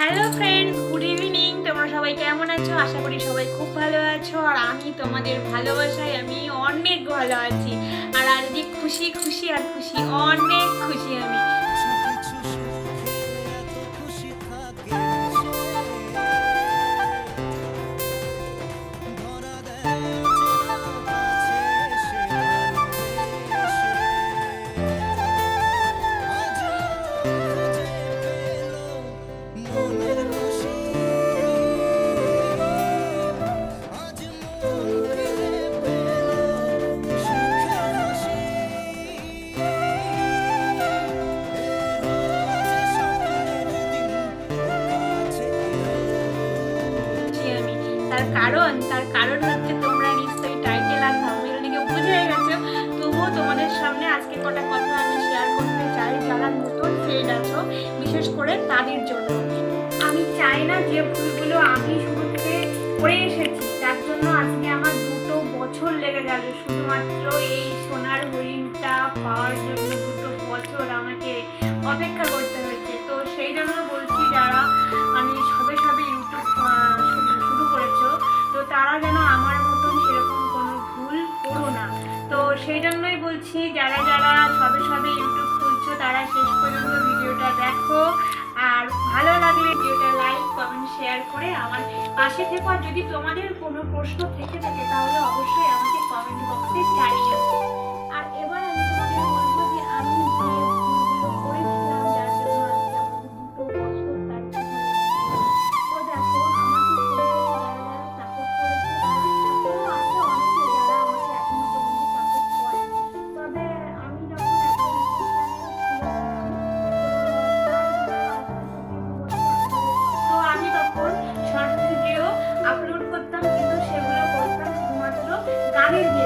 Hello friends good evening তোমরা সবাই কেমন আছো? আশা করি সবাই খুব ভালো আছো। আর আমি তোমাদের ভালোবাসায় আমি অনেক ভালো আছি। আর আজকে খুশি খুশি আর খুশি, অনেক খুশি আমি। তার কারণ তার কারণ হচ্ছে তোমরা নিশ্চয়ই টাইটেল আর থাম্বনেল থেকে বুঝে গেছো। তবুও তোমাদের সামনে আজকে কটা কথা আমি শেয়ার করতে চাই যারা নতুন ফ্রেন্ড আছো, বিশেষ করে তাদের জন্য। আমি চাই না যে ভুলগুলো আমি শুরুতে করে এসেছি, তার জন্য আজকে আমার দুটো বছর লেগে গেল শুধুমাত্র এই সোনার হরিণটা পাওয়ার জন্য দুটো বছর আমাকে অপেক্ষা করতে হয়েছে বলছি যারা যারা সবে সবে ইউটিউব খুলছো, তারা শেষ পর্যন্ত ভিডিওটা দেখো। আর ভালো লাগলে ভিডিওটা লাইক কমেন্ট শেয়ার করে আমার পাশে থেকো। আর যদি তোমাদের কোনো প্রশ্ন থেকে থাকে, তাহলে অবশ্যই আমাকে কমেন্ট বক্সে জানিও।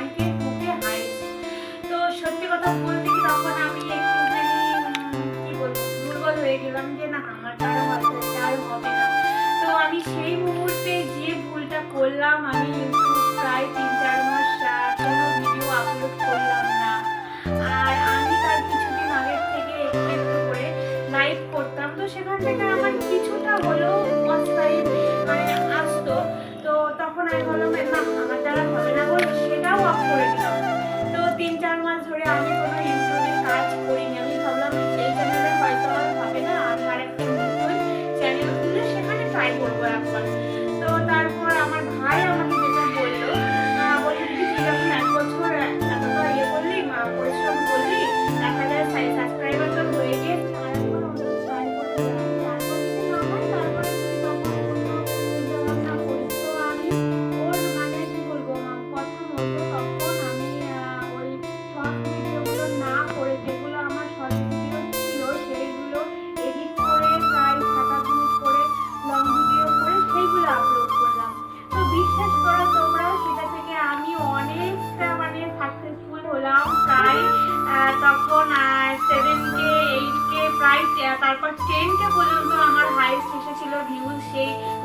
নেই one K two K highest তো সত্যি কথা বলতে কি তখন আমি একটুখানি কি বলব, দুর্বল হয়ে গেলাম যে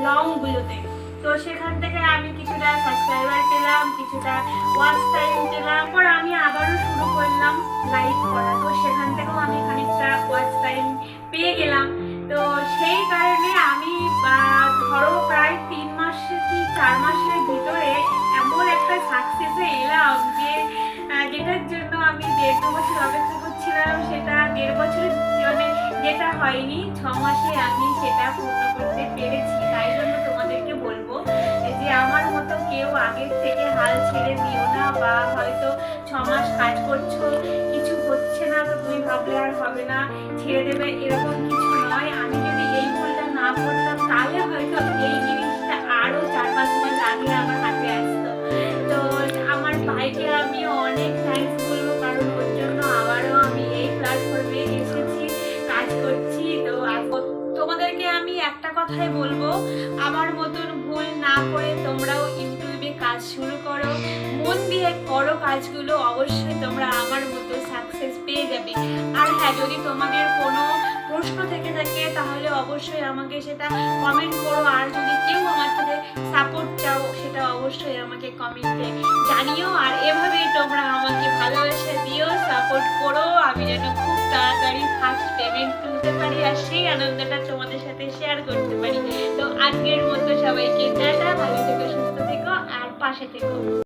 লংগুলোতে তো সেখান থেকে আমি কিছুটা সাবস্ক্রাইবার পেলাম, কিছুটা ওয়াচ টাইম পেলাম, পর আমি আবারও শুরু করলাম লাইভ করা। তো সেখান থেকেও আমি খানিকটা ওয়াচ টাইম পেয়ে গেলাম। তো সেই কারণে আমি ধরো প্রায় তিন মাস কি চার মাসের ভিতরে এমন একটা সাকসেসে এলাম যে যেটার জন্য আমি দেড় দু বছর অপেক্ষা করছিলাম, সেটা দেড় বছরের যেটা হয়নি, ছ মাসে আমি সেটা পূর্ণ করতে পেরেছি, তাই জন্য তোমাদেরকে বলব যে আমার মতো কেউ আগের থেকে হাল ছেড়ে দিও না বা হয়তো ছ মাস কাজ করছ, কিছু হচ্ছে না, তো তুমি ভাবলে আর হবে না, ছেড়ে দেবে, এরকম কাজ শুরু করো। মন দিয়ে করো কাজগুলো, অবশ্যই তোমরা আমার মতো সাকসেস পেয়ে যাবে। আর হ্যাঁ যদি তোমাদের কোনো প্রশ্ন থেকে থাকে, তাহলে অবশ্যই আমাকে সেটা কমেন্ট করো। আর যদি কেউ আমার থেকে সাপোর্ট চাও, সেটা অবশ্যই আমাকে কমেন্টে জানিও। আর এভাবেই তোমরা আমাকে ভালোবাসা দিও সাপোর্ট করো। আমি যেন খুব তাড়াতাড়ি ফার্স্ট পেমেন্ট তুলতে পারি আর সেই আনন্দটা তোমাদের সাথে শেয়ার করতে পারি। তো আজকের মতো সবাইকে টাটা, ভালো থেকো, সুস্থ থেকো, আর পাশে থেকো।